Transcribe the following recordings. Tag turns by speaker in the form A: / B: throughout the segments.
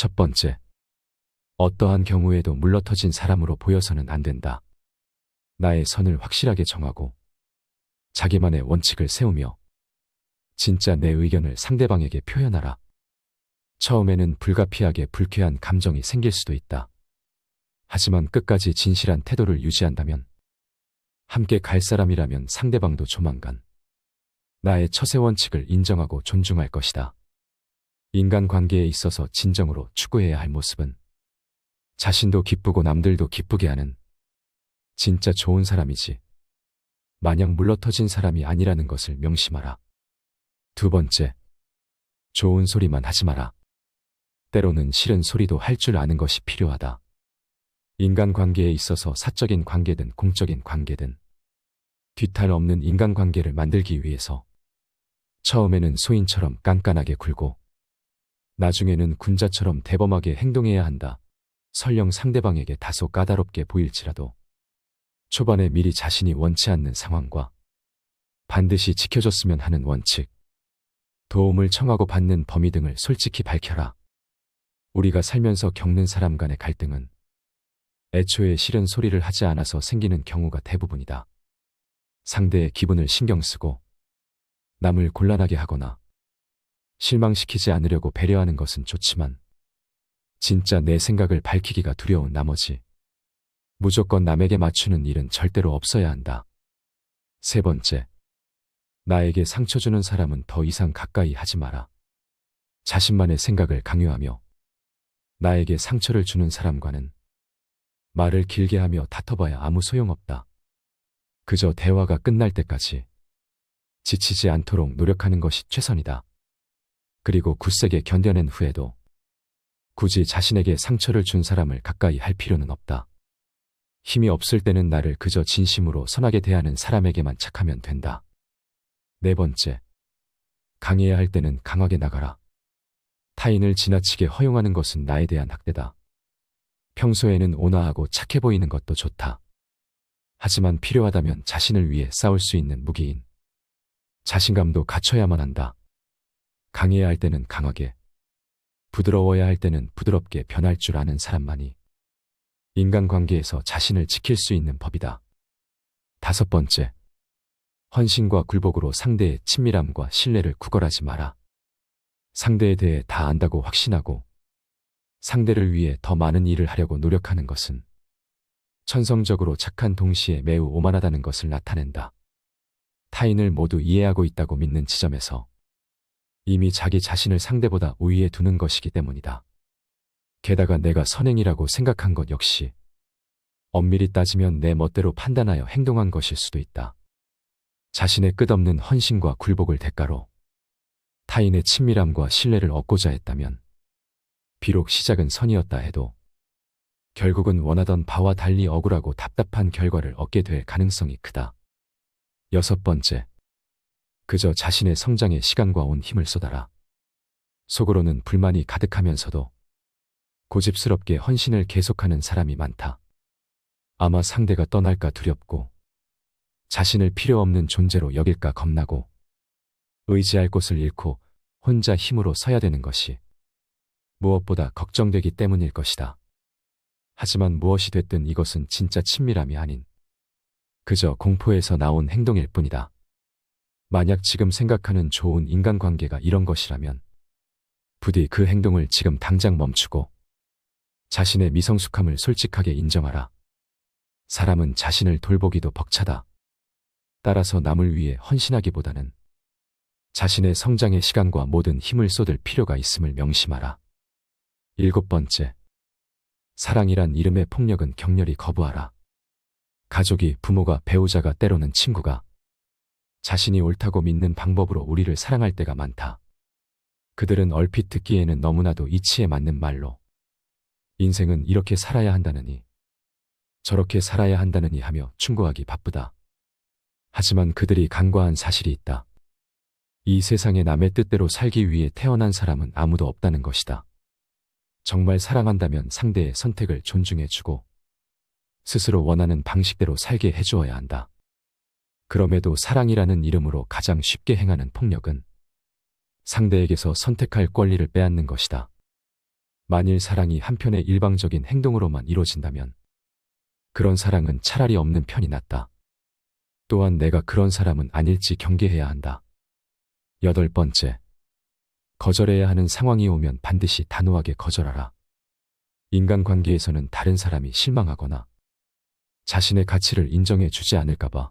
A: 첫 번째, 어떠한 경우에도 물러터진 사람으로 보여서는 안 된다. 나의 선을 확실하게 정하고 자기만의 원칙을 세우며 진짜 내 의견을 상대방에게 표현하라. 처음에는 불가피하게 불쾌한 감정이 생길 수도 있다. 하지만 끝까지 진실한 태도를 유지한다면 함께 갈 사람이라면 상대방도 조만간 나의 처세 원칙을 인정하고 존중할 것이다. 인간 관계에 있어서 진정으로 추구해야 할 모습은 자신도 기쁘고 남들도 기쁘게 하는 진짜 좋은 사람이지. 마냥 물러터진 사람이 아니라는 것을 명심하라. 두 번째, 좋은 소리만 하지 마라. 때로는 싫은 소리도 할 줄 아는 것이 필요하다. 인간 관계에 있어서 사적인 관계든 공적인 관계든 뒤탈 없는 인간 관계를 만들기 위해서 처음에는 소인처럼 깐깐하게 굴고 나중에는 군자처럼 대범하게 행동해야 한다. 설령 상대방에게 다소 까다롭게 보일지라도 초반에 미리 자신이 원치 않는 상황과 반드시 지켜줬으면 하는 원칙, 도움을 청하고 받는 범위 등을 솔직히 밝혀라. 우리가 살면서 겪는 사람 간의 갈등은 애초에 싫은 소리를 하지 않아서 생기는 경우가 대부분이다. 상대의 기분을 신경 쓰고 남을 곤란하게 하거나 실망시키지 않으려고 배려하는 것은 좋지만 진짜 내 생각을 밝히기가 두려운 나머지 무조건 남에게 맞추는 일은 절대로 없어야 한다. 세 번째, 나에게 상처 주는 사람은 더 이상 가까이 하지 마라. 자신만의 생각을 강요하며 나에게 상처를 주는 사람과는 말을 길게 하며 다퉈봐야 아무 소용없다. 그저 대화가 끝날 때까지 지치지 않도록 노력하는 것이 최선이다. 그리고 굳세게 견뎌낸 후에도 굳이 자신에게 상처를 준 사람을 가까이 할 필요는 없다. 힘이 없을 때는 나를 그저 진심으로 선하게 대하는 사람에게만 착하면 된다. 네 번째, 강해야 할 때는 강하게 나가라. 타인을 지나치게 허용하는 것은 나에 대한 학대다. 평소에는 온화하고 착해 보이는 것도 좋다. 하지만 필요하다면 자신을 위해 싸울 수 있는 무기인 자신감도 갖춰야만 한다. 강해야 할 때는 강하게, 부드러워야 할 때는 부드럽게 변할 줄 아는 사람만이 인간관계에서 자신을 지킬 수 있는 법이다. 다섯 번째, 헌신과 굴복으로 상대의 친밀함과 신뢰를 구걸하지 마라. 상대에 대해 다 안다고 확신하고 상대를 위해 더 많은 일을 하려고 노력하는 것은 천성적으로 착한 동시에 매우 오만하다는 것을 나타낸다. 타인을 모두 이해하고 있다고 믿는 지점에서 이미 자기 자신을 상대보다 우위에 두는 것이기 때문이다. 게다가 내가 선행이라고 생각한 것 역시 엄밀히 따지면 내 멋대로 판단하여 행동한 것일 수도 있다. 자신의 끝없는 헌신과 굴복을 대가로 타인의 친밀함과 신뢰를 얻고자 했다면 비록 시작은 선이었다 해도 결국은 원하던 바와 달리 억울하고 답답한 결과를 얻게 될 가능성이 크다. 여섯 번째, 그저 자신의 성장에 시간과 온 힘을 쏟아라. 속으로는 불만이 가득하면서도 고집스럽게 헌신을 계속하는 사람이 많다. 아마 상대가 떠날까 두렵고 자신을 필요 없는 존재로 여길까 겁나고 의지할 곳을 잃고 혼자 힘으로 서야 되는 것이 무엇보다 걱정되기 때문일 것이다. 하지만 무엇이 됐든 이것은 진짜 친밀함이 아닌 그저 공포에서 나온 행동일 뿐이다. 만약 지금 생각하는 좋은 인간관계가 이런 것이라면 부디 그 행동을 지금 당장 멈추고 자신의 미성숙함을 솔직하게 인정하라. 사람은 자신을 돌보기도 벅차다. 따라서 남을 위해 헌신하기보다는 자신의 성장의 시간과 모든 힘을 쏟을 필요가 있음을 명심하라. 일곱 번째. 사랑이란 이름의 폭력은 격렬히 거부하라. 가족이, 부모가, 배우자가 때로는 친구가 자신이 옳다고 믿는 방법으로 우리를 사랑할 때가 많다. 그들은 얼핏 듣기에는 너무나도 이치에 맞는 말로 인생은 이렇게 살아야 한다느니 저렇게 살아야 한다느니 하며 충고하기 바쁘다. 하지만 그들이 간과한 사실이 있다. 이 세상에 남의 뜻대로 살기 위해 태어난 사람은 아무도 없다는 것이다. 정말 사랑한다면 상대의 선택을 존중해주고 스스로 원하는 방식대로 살게 해주어야 한다. 그럼에도 사랑이라는 이름으로 가장 쉽게 행하는 폭력은 상대에게서 선택할 권리를 빼앗는 것이다. 만일 사랑이 한편의 일방적인 행동으로만 이루어진다면 그런 사랑은 차라리 없는 편이 낫다. 또한 내가 그런 사람은 아닐지 경계해야 한다. 여덟 번째. 거절해야 하는 상황이 오면 반드시 단호하게 거절하라. 인간관계에서는 다른 사람이 실망하거나 자신의 가치를 인정해 주지 않을까봐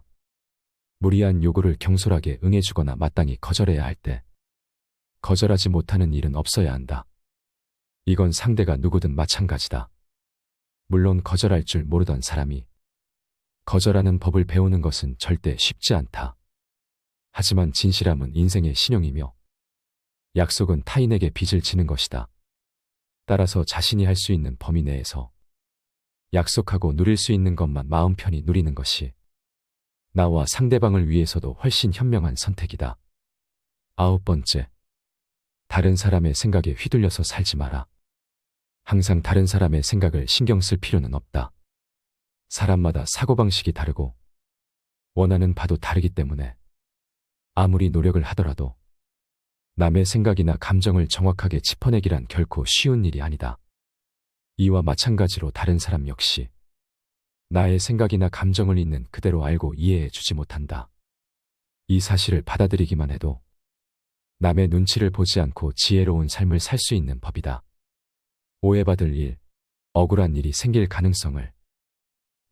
A: 무리한 요구를 경솔하게 응해주거나 마땅히 거절해야 할 때 거절하지 못하는 일은 없어야 한다. 이건 상대가 누구든 마찬가지다. 물론 거절할 줄 모르던 사람이 거절하는 법을 배우는 것은 절대 쉽지 않다. 하지만 진실함은 인생의 신용이며 약속은 타인에게 빚을 지는 것이다. 따라서 자신이 할 수 있는 범위 내에서 약속하고 누릴 수 있는 것만 마음 편히 누리는 것이 나와 상대방을 위해서도 훨씬 현명한 선택이다. 아홉 번째. 다른 사람의 생각에 휘둘려서 살지 마라. 항상 다른 사람의 생각을 신경 쓸 필요는 없다. 사람마다 사고방식이 다르고 원하는 바도 다르기 때문에 아무리 노력을 하더라도 남의 생각이나 감정을 정확하게 짚어내기란 결코 쉬운 일이 아니다. 이와 마찬가지로 다른 사람 역시 나의 생각이나 감정을 있는 그대로 알고 이해해 주지 못한다. 이 사실을 받아들이기만 해도 남의 눈치를 보지 않고 지혜로운 삶을 살 수 있는 법이다. 오해받을 일, 억울한 일이 생길 가능성을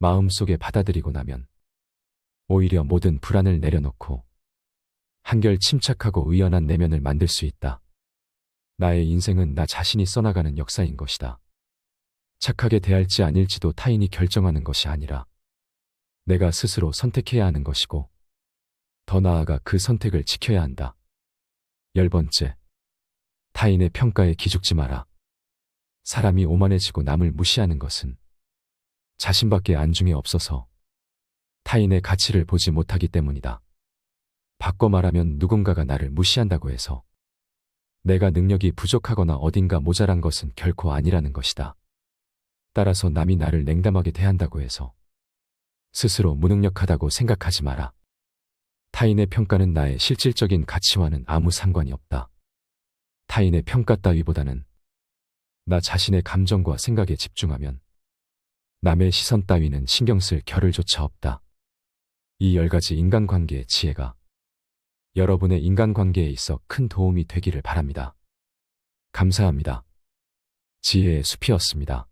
A: 마음속에 받아들이고 나면 오히려 모든 불안을 내려놓고 한결 침착하고 의연한 내면을 만들 수 있다. 나의 인생은 나 자신이 써나가는 역사인 것이다. 착하게 대할지 아닐지도 타인이 결정하는 것이 아니라 내가 스스로 선택해야 하는 것이고 더 나아가 그 선택을 지켜야 한다. 열 번째. 타인의 평가에 기죽지 마라. 사람이 오만해지고 남을 무시하는 것은 자신밖에 안중에 없어서 타인의 가치를 보지 못하기 때문이다. 바꿔 말하면 누군가가 나를 무시한다고 해서 내가 능력이 부족하거나 어딘가 모자란 것은 결코 아니라는 것이다. 따라서 남이 나를 냉담하게 대한다고 해서 스스로 무능력하다고 생각하지 마라. 타인의 평가는 나의 실질적인 가치와는 아무 상관이 없다. 타인의 평가 따위보다는 나 자신의 감정과 생각에 집중하면 남의 시선 따위는 신경 쓸 겨를조차 없다. 이 열 가지 인간관계의 지혜가 여러분의 인간관계에 있어 큰 도움이 되기를 바랍니다. 감사합니다. 지혜의 숲이었습니다.